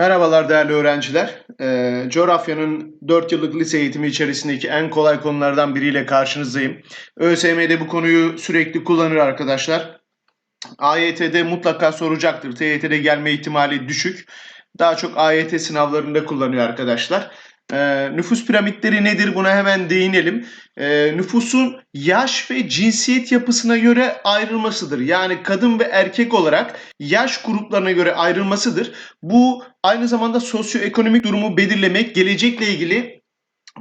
Merhabalar değerli öğrenciler. Ee, coğrafyanın 4 yıllık lise eğitimi içerisindeki en kolay konulardan biriyle karşınızdayım. ÖSYM'de bu konuyu sürekli kullanır arkadaşlar. AYT'de mutlaka soracaktır. TYT'de gelme ihtimali düşük. Daha çok AYT sınavlarında kullanıyor arkadaşlar. Ee, nüfus piramitleri nedir? Buna hemen değinelim. Ee, nüfusun yaş ve cinsiyet yapısına göre ayrılmasıdır. Yani kadın ve erkek olarak yaş gruplarına göre ayrılmasıdır. Bu aynı zamanda sosyoekonomik durumu belirlemek, gelecekle ilgili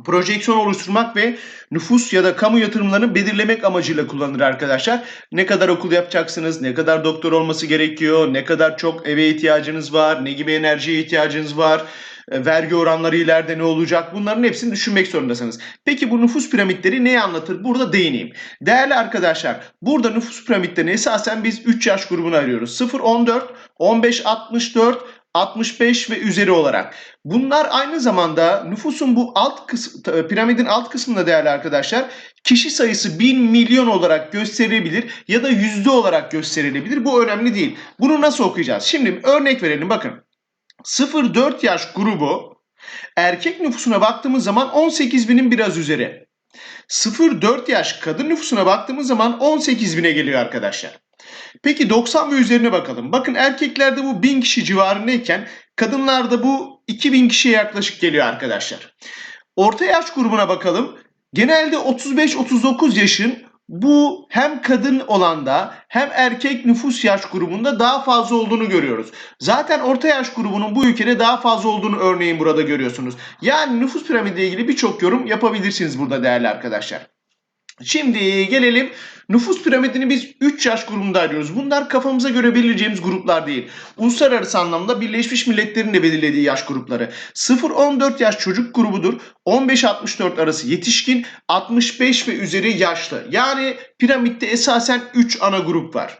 projeksiyon oluşturmak ve nüfus ya da kamu yatırımlarını belirlemek amacıyla kullanılır arkadaşlar. Ne kadar okul yapacaksınız, ne kadar doktor olması gerekiyor, ne kadar çok eve ihtiyacınız var, ne gibi enerjiye ihtiyacınız var, e, vergi oranları ileride ne olacak bunların hepsini düşünmek zorundasınız. Peki bu nüfus piramitleri neyi anlatır? Burada değineyim. Değerli arkadaşlar burada nüfus piramitlerini esasen biz 3 yaş grubuna ayırıyoruz. 0-14, 15-64, 65 ve üzeri olarak. Bunlar aynı zamanda nüfusun bu alt kısmı, piramidin alt kısmında değerli arkadaşlar kişi sayısı 1000 milyon olarak gösterilebilir ya da yüzde olarak gösterilebilir. Bu önemli değil. Bunu nasıl okuyacağız? Şimdi örnek verelim bakın. 0-4 yaş grubu erkek nüfusuna baktığımız zaman 18 binin biraz üzeri. 0-4 yaş kadın nüfusuna baktığımız zaman 18 bine geliyor arkadaşlar. Peki 90 ve üzerine bakalım. Bakın erkeklerde bu 1000 kişi civarındayken kadınlarda bu 2000 kişiye yaklaşık geliyor arkadaşlar. Orta yaş grubuna bakalım. Genelde 35-39 yaşın bu hem kadın olanda hem erkek nüfus yaş grubunda daha fazla olduğunu görüyoruz. Zaten orta yaş grubunun bu ülkede daha fazla olduğunu örneğin burada görüyorsunuz. Yani nüfus piramidi ile ilgili birçok yorum yapabilirsiniz burada değerli arkadaşlar. Şimdi gelelim nüfus piramidini biz 3 yaş grubunda ayırıyoruz. Bunlar kafamıza göre belirleyeceğimiz gruplar değil. Uluslararası anlamda Birleşmiş Milletler'in de belirlediği yaş grupları. 0-14 yaş çocuk grubudur. 15-64 arası yetişkin, 65 ve üzeri yaşlı. Yani piramitte esasen 3 ana grup var.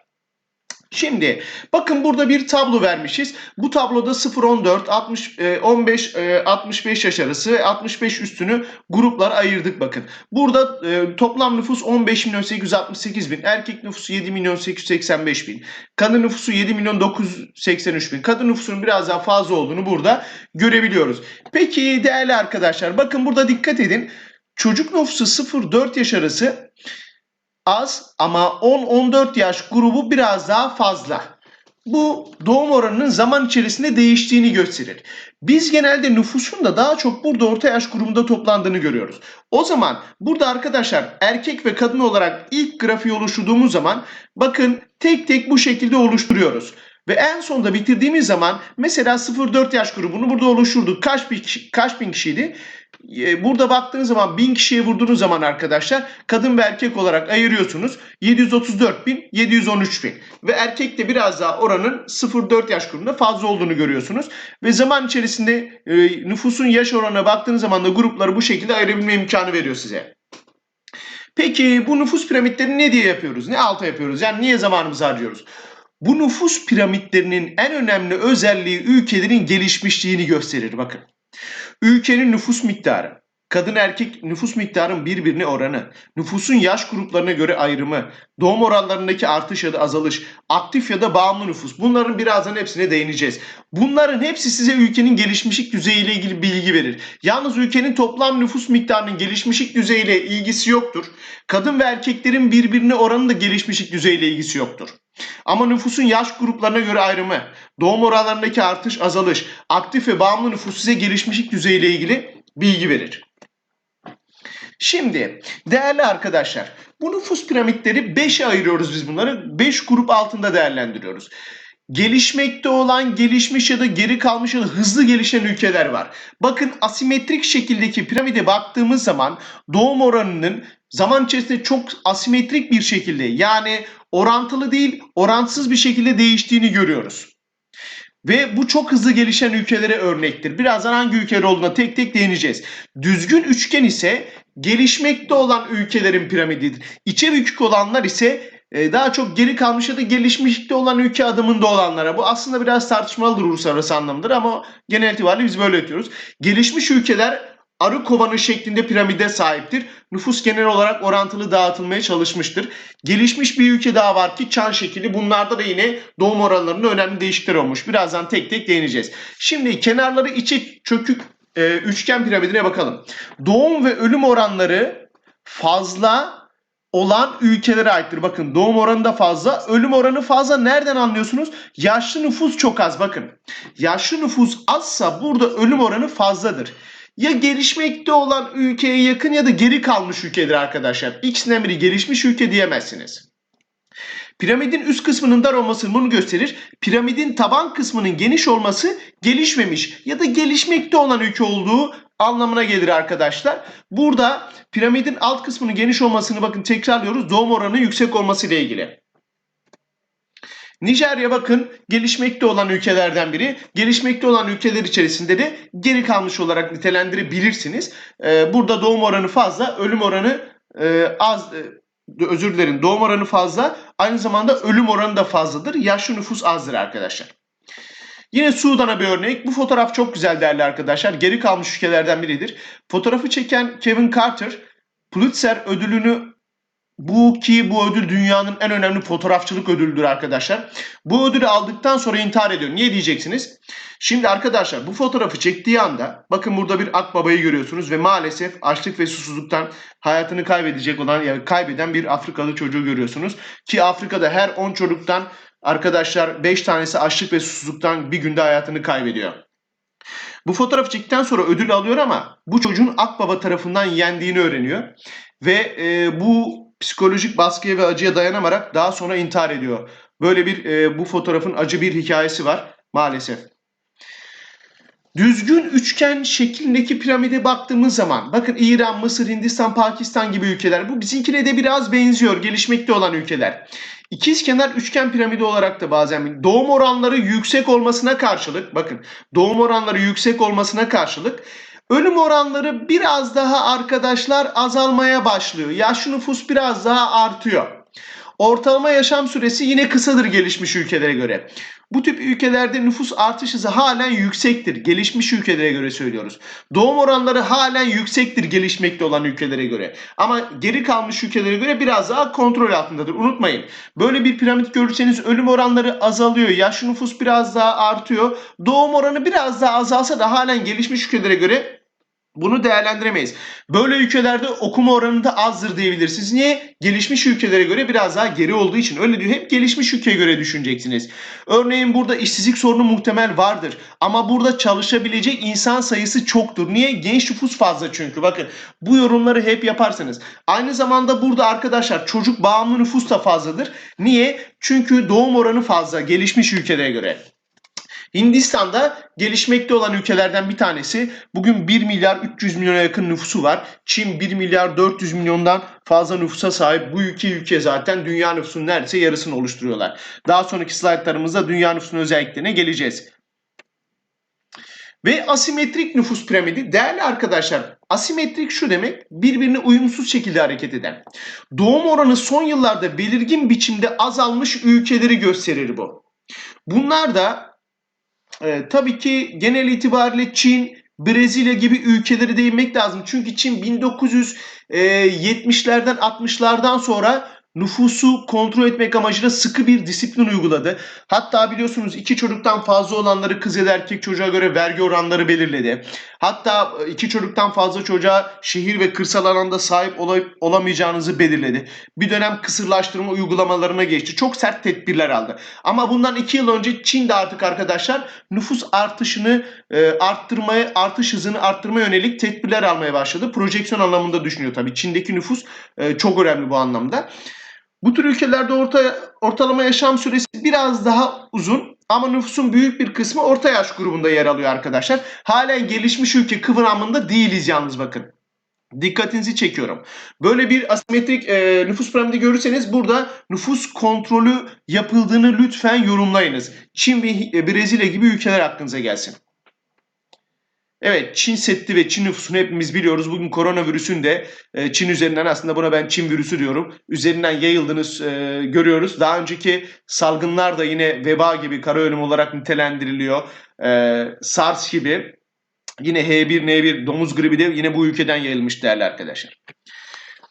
Şimdi bakın burada bir tablo vermişiz. Bu tabloda 0-14, 60, e, 15, e, 65 yaş arası ve 65 üstünü gruplara ayırdık bakın. Burada e, toplam nüfus 15 milyon 868 bin, erkek nüfusu 7 milyon 885 bin, kadın nüfusu 7 milyon 983 bin. Kadın nüfusunun biraz daha fazla olduğunu burada görebiliyoruz. Peki değerli arkadaşlar bakın burada dikkat edin. Çocuk nüfusu 0-4 yaş arası az ama 10-14 yaş grubu biraz daha fazla. Bu doğum oranının zaman içerisinde değiştiğini gösterir. Biz genelde nüfusun da daha çok burada orta yaş grubunda toplandığını görüyoruz. O zaman burada arkadaşlar erkek ve kadın olarak ilk grafiği oluşturduğumuz zaman bakın tek tek bu şekilde oluşturuyoruz. Ve en sonunda bitirdiğimiz zaman mesela 0-4 yaş grubunu burada oluşturduk. Kaç, bin kişi, kaç bin kişiydi? Ee, Burada baktığınız zaman 1000 kişiye vurduğunuz zaman arkadaşlar kadın ve erkek olarak ayırıyorsunuz. 734 bin, 713 bin. Ve erkek de biraz daha oranın 0-4 yaş grubunda fazla olduğunu görüyorsunuz. Ve zaman içerisinde e, nüfusun yaş oranına baktığınız zaman da grupları bu şekilde ayırabilme imkanı veriyor size. Peki bu nüfus piramitlerini ne diye yapıyoruz? Ne alta yapıyoruz? Yani niye zamanımızı harcıyoruz? Bu nüfus piramitlerinin en önemli özelliği ülkelerin gelişmişliğini gösterir. Bakın. Ülkenin nüfus miktarı, kadın erkek nüfus miktarının birbirine oranı, nüfusun yaş gruplarına göre ayrımı, doğum oranlarındaki artış ya da azalış, aktif ya da bağımlı nüfus bunların birazdan hepsine değineceğiz. Bunların hepsi size ülkenin gelişmişlik düzeyiyle ilgili bilgi verir. Yalnız ülkenin toplam nüfus miktarının gelişmişlik düzeyiyle ilgisi yoktur. Kadın ve erkeklerin birbirine oranı da gelişmişlik düzeyiyle ilgisi yoktur. Ama nüfusun yaş gruplarına göre ayrımı, doğum oranlarındaki artış azalış, aktif ve bağımlı nüfus size gelişmişlik düzeyiyle ilgili bilgi verir. Şimdi değerli arkadaşlar bu nüfus piramitleri 5'e ayırıyoruz biz bunları. 5 grup altında değerlendiriyoruz. Gelişmekte olan, gelişmiş ya da geri kalmış ya da hızlı gelişen ülkeler var. Bakın asimetrik şekildeki piramide baktığımız zaman doğum oranının zaman içerisinde çok asimetrik bir şekilde yani orantılı değil orantısız bir şekilde değiştiğini görüyoruz. Ve bu çok hızlı gelişen ülkelere örnektir. Birazdan hangi ülkeler olduğuna tek tek değineceğiz. Düzgün üçgen ise gelişmekte olan ülkelerin piramididir. İçe bükük olanlar ise e, daha çok geri kalmış ya da gelişmişlikte olan ülke adımında olanlara. Bu aslında biraz tartışmalıdır uluslararası anlamdır ama genel itibariyle biz böyle diyoruz. Gelişmiş ülkeler arı kovanı şeklinde piramide sahiptir. Nüfus genel olarak orantılı dağıtılmaya çalışmıştır. Gelişmiş bir ülke daha var ki çan şekili. Bunlarda da yine doğum oranlarında önemli değişiklikler olmuş. Birazdan tek tek değineceğiz. Şimdi kenarları içi çökük e, üçgen piramidine bakalım. Doğum ve ölüm oranları fazla olan ülkelere aittir. Bakın doğum oranı da fazla, ölüm oranı fazla. Nereden anlıyorsunuz? Yaşlı nüfus çok az bakın. Yaşlı nüfus azsa burada ölüm oranı fazladır. Ya gelişmekte olan ülkeye yakın ya da geri kalmış ülkedir arkadaşlar. İkisinden biri gelişmiş ülke diyemezsiniz. Piramidin üst kısmının dar olması bunu gösterir. Piramidin taban kısmının geniş olması gelişmemiş ya da gelişmekte olan ülke olduğu anlamına gelir arkadaşlar. Burada piramidin alt kısmının geniş olmasını bakın tekrarlıyoruz. Doğum oranı yüksek olması ile ilgili. Nijerya bakın gelişmekte olan ülkelerden biri. Gelişmekte olan ülkeler içerisinde de geri kalmış olarak nitelendirebilirsiniz. Ee, burada doğum oranı fazla, ölüm oranı e, az. e, özür dilerim doğum oranı fazla. Aynı zamanda ölüm oranı da fazladır. Yaşlı nüfus azdır arkadaşlar. Yine Sudan'a bir örnek. Bu fotoğraf çok güzel değerli arkadaşlar. Geri kalmış ülkelerden biridir. Fotoğrafı çeken Kevin Carter Pulitzer ödülünü bu ki bu ödül dünyanın en önemli fotoğrafçılık ödülüdür arkadaşlar. Bu ödülü aldıktan sonra intihar ediyor. Niye diyeceksiniz? Şimdi arkadaşlar bu fotoğrafı çektiği anda bakın burada bir akbabayı görüyorsunuz ve maalesef açlık ve susuzluktan hayatını kaybedecek olan yani kaybeden bir Afrikalı çocuğu görüyorsunuz. Ki Afrika'da her 10 çocuktan arkadaşlar 5 tanesi açlık ve susuzluktan bir günde hayatını kaybediyor. Bu fotoğrafı çektikten sonra ödül alıyor ama bu çocuğun akbaba tarafından yendiğini öğreniyor. Ve e, bu psikolojik baskıya ve acıya dayanamayarak daha sonra intihar ediyor. Böyle bir e, bu fotoğrafın acı bir hikayesi var maalesef. Düzgün üçgen şeklindeki piramide baktığımız zaman bakın İran, Mısır, Hindistan, Pakistan gibi ülkeler bu bizimkine de biraz benziyor gelişmekte olan ülkeler. İkizkenar üçgen piramidi olarak da bazen doğum oranları yüksek olmasına karşılık bakın doğum oranları yüksek olmasına karşılık ölüm oranları biraz daha arkadaşlar azalmaya başlıyor. Yaşlı nüfus biraz daha artıyor. Ortalama yaşam süresi yine kısadır gelişmiş ülkelere göre. Bu tip ülkelerde nüfus artış hızı halen yüksektir. Gelişmiş ülkelere göre söylüyoruz. Doğum oranları halen yüksektir gelişmekte olan ülkelere göre. Ama geri kalmış ülkelere göre biraz daha kontrol altındadır. Unutmayın. Böyle bir piramit görürseniz ölüm oranları azalıyor. Yaşlı nüfus biraz daha artıyor. Doğum oranı biraz daha azalsa da halen gelişmiş ülkelere göre bunu değerlendiremeyiz. Böyle ülkelerde okuma oranı da azdır diyebilirsiniz. Niye? Gelişmiş ülkelere göre biraz daha geri olduğu için. Öyle diyor. Hep gelişmiş ülkeye göre düşüneceksiniz. Örneğin burada işsizlik sorunu muhtemel vardır. Ama burada çalışabilecek insan sayısı çoktur. Niye? Genç nüfus fazla çünkü. Bakın bu yorumları hep yaparsanız. Aynı zamanda burada arkadaşlar çocuk bağımlı nüfus da fazladır. Niye? Çünkü doğum oranı fazla gelişmiş ülkelere göre. Hindistan'da gelişmekte olan ülkelerden bir tanesi. Bugün 1 milyar 300 milyona yakın nüfusu var. Çin 1 milyar 400 milyondan fazla nüfusa sahip. Bu iki ülke zaten dünya nüfusunun neredeyse yarısını oluşturuyorlar. Daha sonraki slaytlarımızda dünya nüfusunun özelliklerine geleceğiz. Ve asimetrik nüfus piramidi değerli arkadaşlar asimetrik şu demek birbirine uyumsuz şekilde hareket eden. Doğum oranı son yıllarda belirgin biçimde azalmış ülkeleri gösterir bu. Bunlar da e, tabii ki genel itibariyle Çin, Brezilya gibi ülkeleri değinmek lazım. Çünkü Çin 1970'lerden 60'lardan sonra nüfusu kontrol etmek amacıyla sıkı bir disiplin uyguladı. Hatta biliyorsunuz iki çocuktan fazla olanları kız ya da erkek çocuğa göre vergi oranları belirledi. Hatta iki çocuktan fazla çocuğa şehir ve kırsal alanda sahip ol olamayacağınızı belirledi. Bir dönem kısırlaştırma uygulamalarına geçti. Çok sert tedbirler aldı. Ama bundan iki yıl önce Çin de artık arkadaşlar nüfus artışını e, arttırmaya, artış hızını arttırmaya yönelik tedbirler almaya başladı. Projeksiyon anlamında düşünüyor tabii. Çin'deki nüfus e, çok önemli bu anlamda. Bu tür ülkelerde orta, ortalama yaşam süresi biraz daha uzun ama nüfusun büyük bir kısmı orta yaş grubunda yer alıyor arkadaşlar. Halen gelişmiş ülke kıvamında değiliz yalnız bakın. Dikkatinizi çekiyorum. Böyle bir asimetrik e, nüfus piramidi görürseniz burada nüfus kontrolü yapıldığını lütfen yorumlayınız. Çin ve Brezilya gibi ülkeler aklınıza gelsin. Evet Çin Seddi ve Çin nüfusunu hepimiz biliyoruz. Bugün koronavirüsün de e, Çin üzerinden aslında buna ben Çin virüsü diyorum. Üzerinden yayıldığını e, görüyoruz. Daha önceki salgınlar da yine veba gibi kara ölüm olarak nitelendiriliyor. E, SARS gibi. Yine H1N1 domuz gribi de yine bu ülkeden yayılmış değerli arkadaşlar.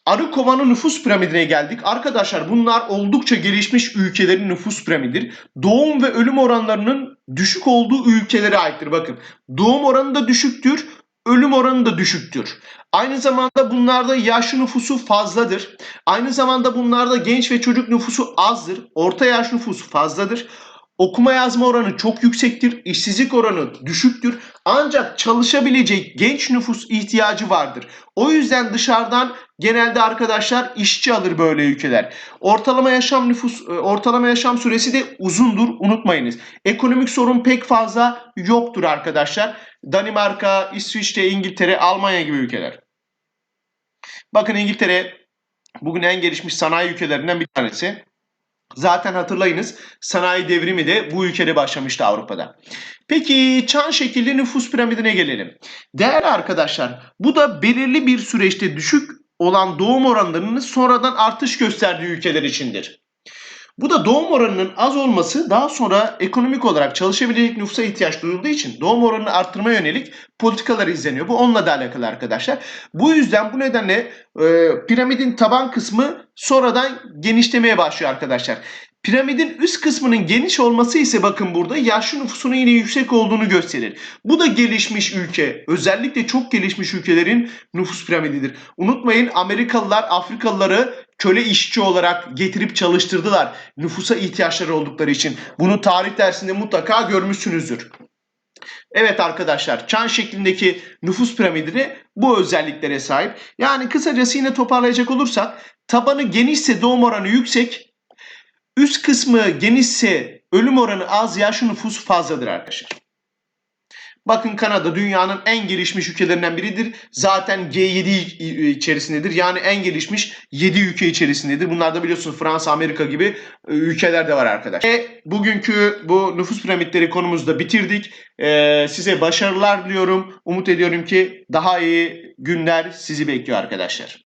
Arı kovanı nüfus piramidine geldik. Arkadaşlar bunlar oldukça gelişmiş ülkelerin nüfus piramididir. Doğum ve ölüm oranlarının düşük olduğu ülkelere aittir. Bakın doğum oranı da düşüktür, ölüm oranı da düşüktür. Aynı zamanda bunlarda yaşlı nüfusu fazladır. Aynı zamanda bunlarda genç ve çocuk nüfusu azdır. Orta yaş nüfusu fazladır. Okuma yazma oranı çok yüksektir. işsizlik oranı düşüktür. Ancak çalışabilecek genç nüfus ihtiyacı vardır. O yüzden dışarıdan genelde arkadaşlar işçi alır böyle ülkeler. Ortalama yaşam nüfus e, ortalama yaşam süresi de uzundur unutmayınız. Ekonomik sorun pek fazla yoktur arkadaşlar. Danimarka, İsviçre, İngiltere, Almanya gibi ülkeler. Bakın İngiltere bugün en gelişmiş sanayi ülkelerinden bir tanesi. Zaten hatırlayınız sanayi devrimi de bu ülkede başlamıştı Avrupa'da. Peki çan şekilli nüfus piramidine gelelim. Değerli arkadaşlar bu da belirli bir süreçte düşük olan doğum oranlarının sonradan artış gösterdiği ülkeler içindir. Bu da doğum oranının az olması daha sonra ekonomik olarak çalışabilecek nüfusa ihtiyaç duyulduğu için doğum oranını arttırma yönelik politikalar izleniyor. Bu onunla da alakalı arkadaşlar. Bu yüzden bu nedenle e, piramidin taban kısmı sonradan genişlemeye başlıyor arkadaşlar. Piramidin üst kısmının geniş olması ise bakın burada yaşlı nüfusunun yine yüksek olduğunu gösterir. Bu da gelişmiş ülke, özellikle çok gelişmiş ülkelerin nüfus piramididir. Unutmayın Amerikalılar Afrikalıları köle işçi olarak getirip çalıştırdılar. Nüfusa ihtiyaçları oldukları için. Bunu tarih dersinde mutlaka görmüşsünüzdür. Evet arkadaşlar çan şeklindeki nüfus piramidi bu özelliklere sahip. Yani kısacası yine toparlayacak olursak tabanı genişse doğum oranı yüksek, üst kısmı genişse ölüm oranı az, yaşlı nüfus fazladır arkadaşlar. Bakın Kanada dünyanın en gelişmiş ülkelerinden biridir. Zaten G7 içerisindedir. Yani en gelişmiş 7 ülke içerisindedir. Bunlar da biliyorsunuz Fransa, Amerika gibi e, ülkeler de var arkadaşlar. Ve bugünkü bu nüfus piramitleri konumuzu da bitirdik. Ee, size başarılar diliyorum. Umut ediyorum ki daha iyi günler sizi bekliyor arkadaşlar.